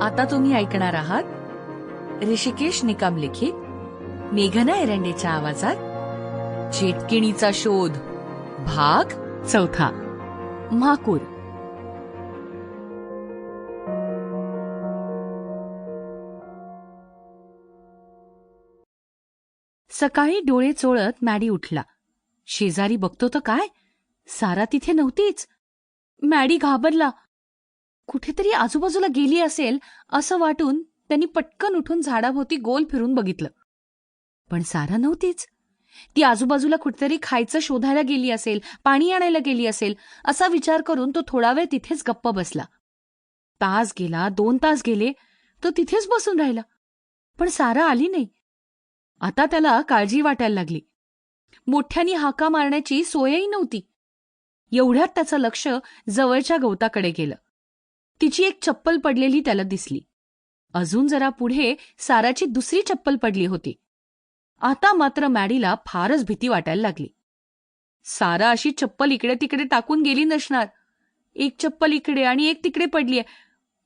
आता तुम्ही ऐकणार आहात ऋषिकेश निकम लिखित मेघना एरंडेच्या आवाजात. चेटकिणीचा शोध भाग चौथा. म्हाकूर. सकाळी डोळे चोळत मॅडी उठला. शेजारी बघतो तर काय? सारा तिथे नव्हतीच. मॅडी घाबरला. कुठेतरी आजूबाजूला गेली असेल असं वाटून त्यांनी पटकन उठून झाडाभोवती गोल फिरून बघितलं. पण सारा नव्हतीच. ती आजूबाजूला कुठेतरी खायचं शोधायला गेली असेल पाणी आणायला गेली असेल असा विचार करून तो थोडा वेळ तिथेच गप्प बसला. तास गेला दोन तास गेले तो तिथेच बसून राहिला. पण सारा आली नाही. आता त्याला काळजी वाटायला लागली. मोठ्यानी हाका मारण्याची सोयही नव्हती. एवढ्यात त्याचं लक्ष जवळच्या गवताकडे गेलं. तिची एक चप्पल पडलेली त्याला दिसली. अजून जरा पुढे साराची दुसरी चप्पल पडली होती. आता मात्र मॅडीला फारच भीती वाटायला लागली. सारा अशी चप्पल इकडे तिकडे टाकून गेली नसणार. एक चप्पल इकडे आणि एक तिकडे पडलीय.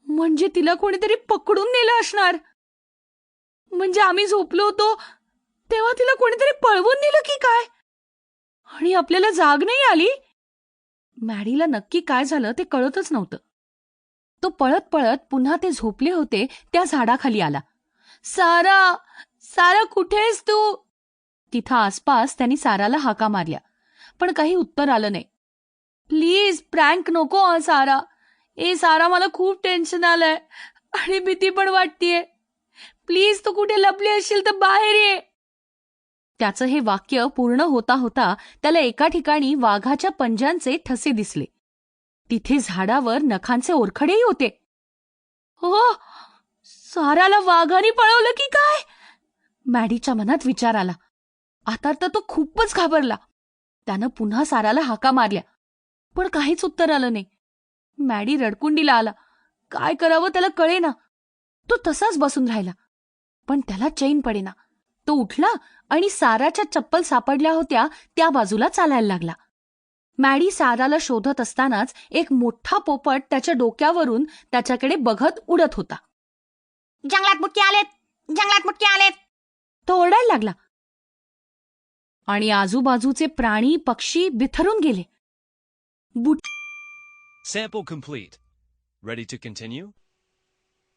म्हणजे तिला कोणीतरी पकडून नेलं असणार? म्हणजे आम्ही झोपलो होतो तेव्हा तिला कोणीतरी पळवून नेलं की काय? आणि आपल्याला जाग नाही आली? मॅडीला नक्की काय झालं ते कळतच नव्हतं. तो पळत पळत पुन्हा ते झोपले होते त्या झाडाखाली आला. सारा सारा कुठेस तू? तिथं आसपास त्यांनी साराला हाका मारल्या. पण काही उत्तर आलं नाही. प्लीज प्रँक नको सारा. ए सारा मला खूप टेन्शन आलंय आणि भीती पण वाटतीये. प्लीज तू कुठे लपली असशील तर बाहेर ये. त्याचं हे वाक्य पूर्ण होता होता त्याला एका ठिकाणी वाघाच्या पंजांचे ठसे दिसले. तिथे झाडावर नखांचे ओरखडेही होते. हो साराला वाघाने पळवलं की काय? मॅडीच्या मनात विचार आला. आता तर तो खूपच घाबरला. त्यानं पुन्हा साराला हाका मारल्या. पण काहीच उत्तर आलं नाही. मॅडी रडकुंडीला आला. काय करावं त्याला कळेना. तो तसाच बसून राहिला. पण त्याला चैन पडेना. तो उठला आणि साराच्या चप्पल सापडल्या होत्या त्या बाजूला चालायला लागला. मॅडी साराला शोधत असतानाच एक मोठा पोपट त्याच्या डोक्यावरून त्याच्याकडे बघत उडत होता. जंगलात मुटके आलेत. जंगलात मुटके आलेत. तो ओरडायला लागला. आणि आजूबाजूचे प्राणी पक्षी बिथरून गेले. बुट Sample complete. Ready to continue?